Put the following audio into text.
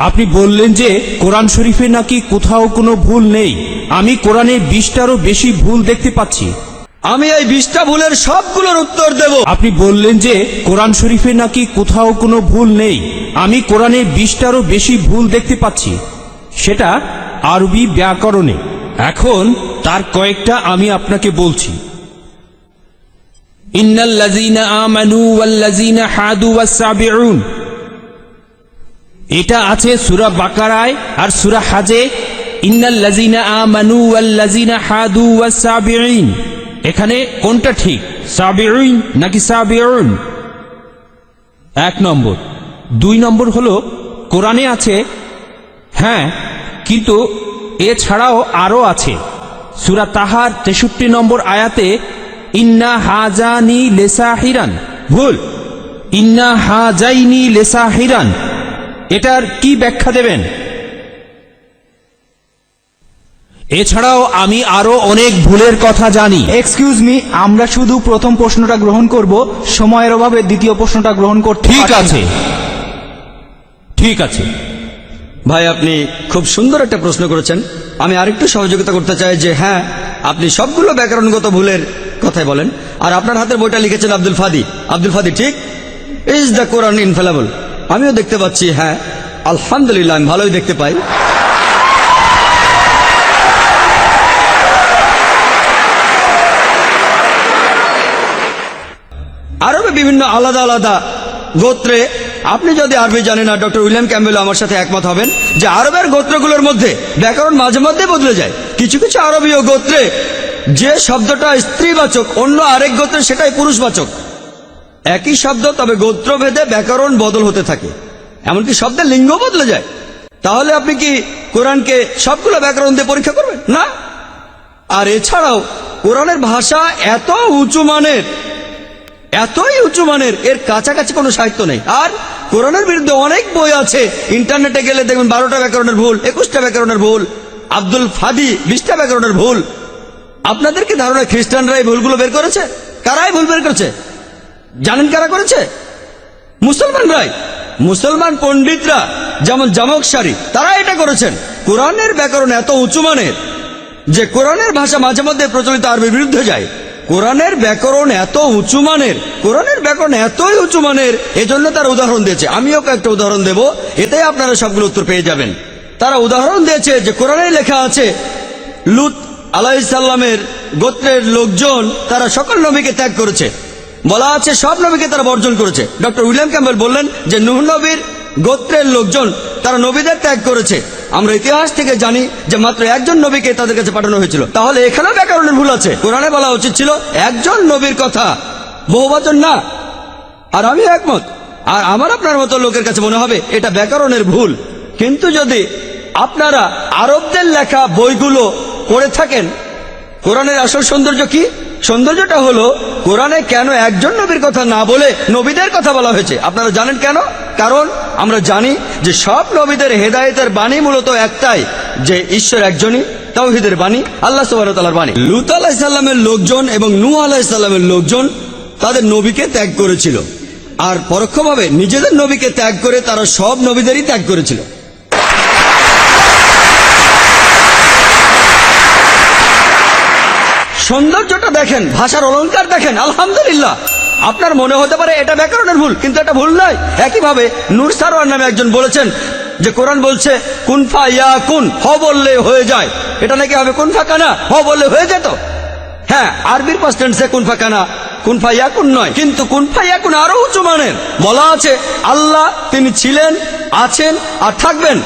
আপনি বললেন যে কোরআন শরীফে নাকি কোথাও কোনো ভুল নেই। আমি কোরআনে বিশটারও বেশি ভুল দেখতে পাচ্ছি। আমি এই বিশটা ভুলের সবগুলোর উত্তর দেব। আপনি বললেন যে কোরআন শরীফে নাকি কোথাও কোনো ভুল নেই। আমি কোরআনে বিশটারও বেশি ভুল দেখতে পাচ্ছি। সেটা আরবি ব্যাকরণে। এখন তার কয়েকটা আমি আপনাকে বলছি। ইন্নাল্লাযীনা আমানু ওয়াল্লাযীনা হাদু ওয়াস-সাবিউন। এটা আছে সুরা বাকারায় আর সুরা হাজে ওয়াল্লাযীনা হাদু এখানে কোনটা ঠিক? নাকি এক নম্বর। দুই নম্বর হলো, কোরআনে আছে হ্যাঁ কিন্তু এছাড়াও আরও আছে। সুরা তাহার তেষট্টি নম্বর আয়াতে, ইন্না হাজানি লেসা হিরান ভুল। ইন্না হাজাইনি লেসাহিরান। এটার কি ব্যাখ্যা দেবেন? এছাড়াও আমি আরও অনেক ভুলের কথা জানি। এক্সকিউজ মি আমরা শুধু প্রথম প্রশ্নটা গ্রহণ করব সময়ের অভাবে দ্বিতীয় প্রশ্নটা গ্রহণ করতে ঠিক আছে। ঠিক আছে। ভাই আপনি খুব সুন্দর একটা প্রশ্ন করেছেন। আমি আরেকটু সহযোগিতা করতে চাই যে হ্যাঁ আপনি সবগুলো ব্যাকরণগত ভুলের কথাই বলেন। আর আপনার হাতের বইটা লিখেছেন আব্দুল ফাদি। আব্দুল ফাদি ঠিক? ইজ দ্য কোরআন ইনফেলাবল আমিও দেখতে পাচ্ছি হ্যাঁ আলহামদুলিল্লাহ, আমি ভালোই দেখতে পাই। আরবে বিভিন্ন আলাদা আলাদা গোত্রে, আপনি যদি আরবি জানেন না, ডক্টর উইলিয়াম ক্যাম্বেল আমার সাথে একমত হবেন যে আরবের গোত্রগুলোর মধ্যে ব্যাকরণ মাঝে মধ্যে বদলে যায়। কিছু কিছু আরবীয় গোত্রে যে শব্দটা স্ত্রীবাচক, অন্য আরেক গোত্রে সেটাই পুরুষবাচক। একই শব্দ, তবে গোত্রভেদে ব্যাকরণ বদল হতে থাকে। এমনকি শব্দের লিঙ্গ বদলে যায়। তাহলে আপনি কি কোরআনকে সবগুলো ব্যাকরণ দিয়ে পরীক্ষা করবেন? না। আর এছাড়াও, কোরআনের ভাষা এত উঁচু মানের, এতই উঁচু মানের, এর কাছাকাছি কোনো সাহিত্য নেই। আর কোরআনের বিরুদ্ধে অনেক বই আছে। ইন্টারনেটে গেলে দেখবেন বারোটা ব্যাকরণের ভুল, একুশটা ব্যাকরণের ভুল, আব্দুল ফাদি বিশটা ব্যাকরণের ভুল। আপনাদের কি ধারণা খ্রিস্টানরা এই ভুলগুলো বের করেছে? কারাই ভুল বের করেছে? জানেন কারা করেছে? মুসলমানরাই মুসলমান পণ্ডিতরা যেমন জামক সারি তারা এটা করেছেন। কোরআনের ব্যাকরণ এত উঁচু মানের যে কোরআনের ভাষা মাঝে মধ্যে প্রচলিত আরবির বিরুদ্ধে যায়। কোরআনের ব্যাকরণ এত উঁচু মানের, কোরআনের ব্যাকরণ এতই উঁচু মানের, এজন্য তারা উদাহরণ দিয়েছে। আমিও কয়েকটা উদাহরণ দেব এতে আপনারা সবগুলো উত্তর পেয়ে যাবেন। তারা উদাহরণ দিয়েছে যে কোরআনে লেখা আছে, লুত আলাইসাল্লামের গোত্রের লোকজন, তারা সকল নবীকে ত্যাগ করেছে। বলা আছে, সব নবীকে তারা বর্জন করেছে। ডক্টর উইলিয়াম ক্যাম্বেল বললেন যে, নুহ নবীর গোত্রের লোকজন তারা নবীদের ত্যাগ করেছে। আমরা ইতিহাস থেকে জানি যে, মাত্র একজন নবীকে তাদের কাছে পাঠানো হয়েছিল। তাহলে এখানেও ব্যাকরণের ভুল আছে। কোরআনে বলা উচিত ছিল, একজন নবীর কথা। বহুবচন না। আর আমি একমত। আর আমার আপনার মতো লোকের কাছে মনে হবে, এটা ব্যাকরণের ভুল। কিন্তু যদি আপনারা আরবদের লেখা বইগুলো পড়ে থাকেন, কোরআনের আসল সৌন্দর্য কি? সৌন্দর্যটা হলো, কোরআনে কেন একজন নবীর কথা না বলে নবীদের কথা বলা হয়েছে? আপনারা জানেন কেন? কারণ আমরা জানি যে সব নবীদের হেদায়েতের বাণী মূলত একটাই, যে ঈশ্বর একজনই, তাওহিদের বাণী, আল্লাহ সুবাহতালার বাণী। লুত আলাহিসাল্লামের লোকজন এবং নূ আলাহিসাল্লামের লোকজন তাদের নবীকে ত্যাগ করেছিল। আর পরোক্ষভাবে নিজেদের নবীকে ত্যাগ করে তারা সব নবীদেরই ত্যাগ করেছিল। সৌন্দর্যটা দেখেন, ভাষার অলংকার দেখেন, আলহামদুলিল্লাহ। আপনার মনে হতে পারে এটা ব্যাকরণের ভুল, কিন্তু এটা ভুল নয়। একইভাবে নূর সারোয়ার নামে একজন বলেছেন যে কোরআন বলছে কুনফা ইয়া কুন হ বললে হয়ে যায়। এটা নাকি হবে কুনফা কানা? হ বললে হয়ে যেত। হ্যাঁ আরবির পাস্ট টেন্সে কুনফা কানা কুনফা ইয়াকুন নয়, কিন্তু কুনফা ইয়াকুন আরও উঁচু মানের। বলা আছে, আল্লাহ তিনি ছিলেন, আছেন আর থাকবেন।